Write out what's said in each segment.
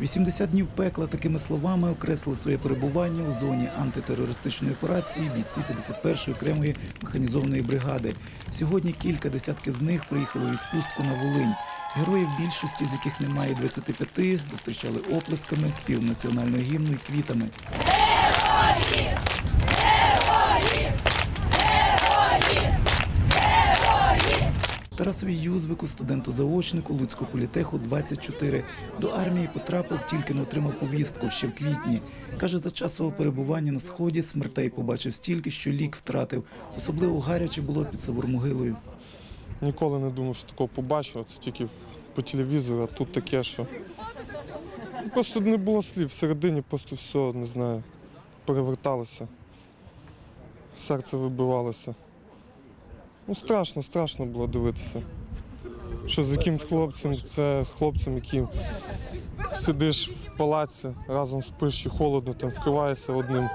80 днів пекла такими словами окреслили своє перебування у зоні антитерористичної операції бійці 51-ї окремої механізованої бригади. Сьогодні кілька десятків з них приїхали у відпустку на Волинь. Героїв більшості, з яких немає 25, зустрічали оплесками, спів національного гімну і квітами. Тарасові Юзвику, студенту-заочнику Луцького політеху 24. До армії потрапив, тільки не отримав повістку ще в квітні. Каже, за час свого перебування на сході смертей побачив стільки, що лік втратив. Особливо гаряче було під Савурмогилою. Ніколи не думав, що такого побачу. Це тільки по телевізору, а тут таке, що просто не було слів. Всередині просто все, не знаю, переверталося. Серце вибивалося. Ну, страшно, страшно було дивитися. Що з яким хлопцем, це хлопцем, яким сидиш в палаці, разом спиш і холодно, там вкриваєшся одним,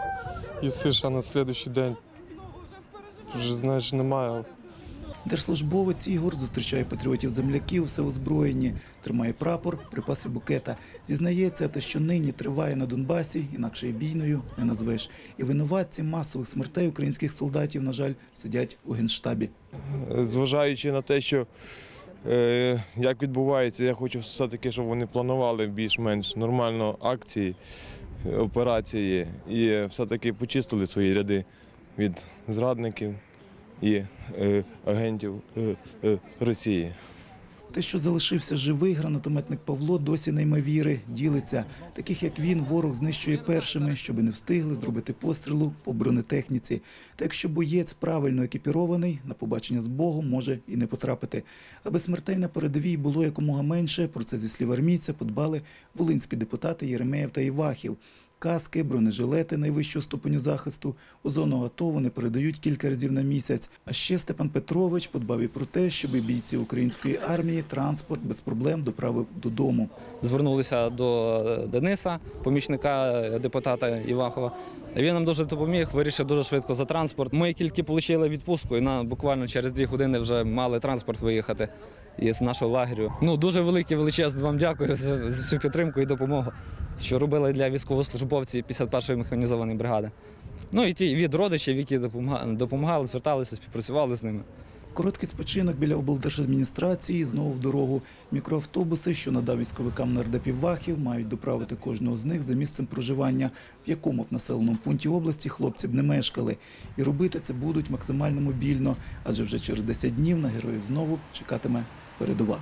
і сиш, а на слідуючий день вже знаєш, немає. Держслужбовець Ігор зустрічає патріотів земляків, все озброєні, тримає прапор, припаси букета. Зізнається, те, що нині триває на Донбасі, інакше і бійною не назвеш. І винуватці масових смертей українських солдатів, на жаль, сидять у генштабі. зважаючи на те, що е, як відбувається, я хочу все-таки, щоб вони планували більш-менш нормально акції, операції і все-таки почистили свої ряди від зрадників і е, агентів е, е, Росії. Те, що залишився живий гранатометник Павло, досі не ймовіри, ділиться. Таких як він, ворог знищує першими, щоби не встигли зробити пострілу по бронетехніці. Та якщо боєць правильно екіпірований, на побачення з Богом може і не потрапити. Аби смертей на передовій було якомога менше, про це зі слів армійця подбали волинські депутати Єремеєв та Івахів. Каски, бронежилети найвищого ступеню захисту у зону АТО вони передають кілька разів на місяць. А ще Степан Петрович подбав і про те, щоб бійці української армії транспорт без проблем доправив додому. звернулися до Дениса, помічника депутата Івахова. Він нам дуже допоміг, вирішив дуже швидко за транспорт. Ми тільки отримали відпустку, і на буквально через дві години вже мали транспорт виїхати із нашого лагерю. Ну дуже велике величезне вам дякую за всю підтримку і допомогу, що робили для військовослужбовців 51-ї механізованої бригади. Ну і ті від родичів, які допомагали, зверталися, співпрацювали з ними. Короткий спочинок біля облдержадміністрації, знову в дорогу. Мікроавтобуси, що надав військовикам нардепів Вахів, мають доправити кожного з них за місцем проживання, в якому б населеному пункті області хлопці б не мешкали. І робити це будуть максимально мобільно, адже вже через 10 днів на героїв знову чекатиме передова.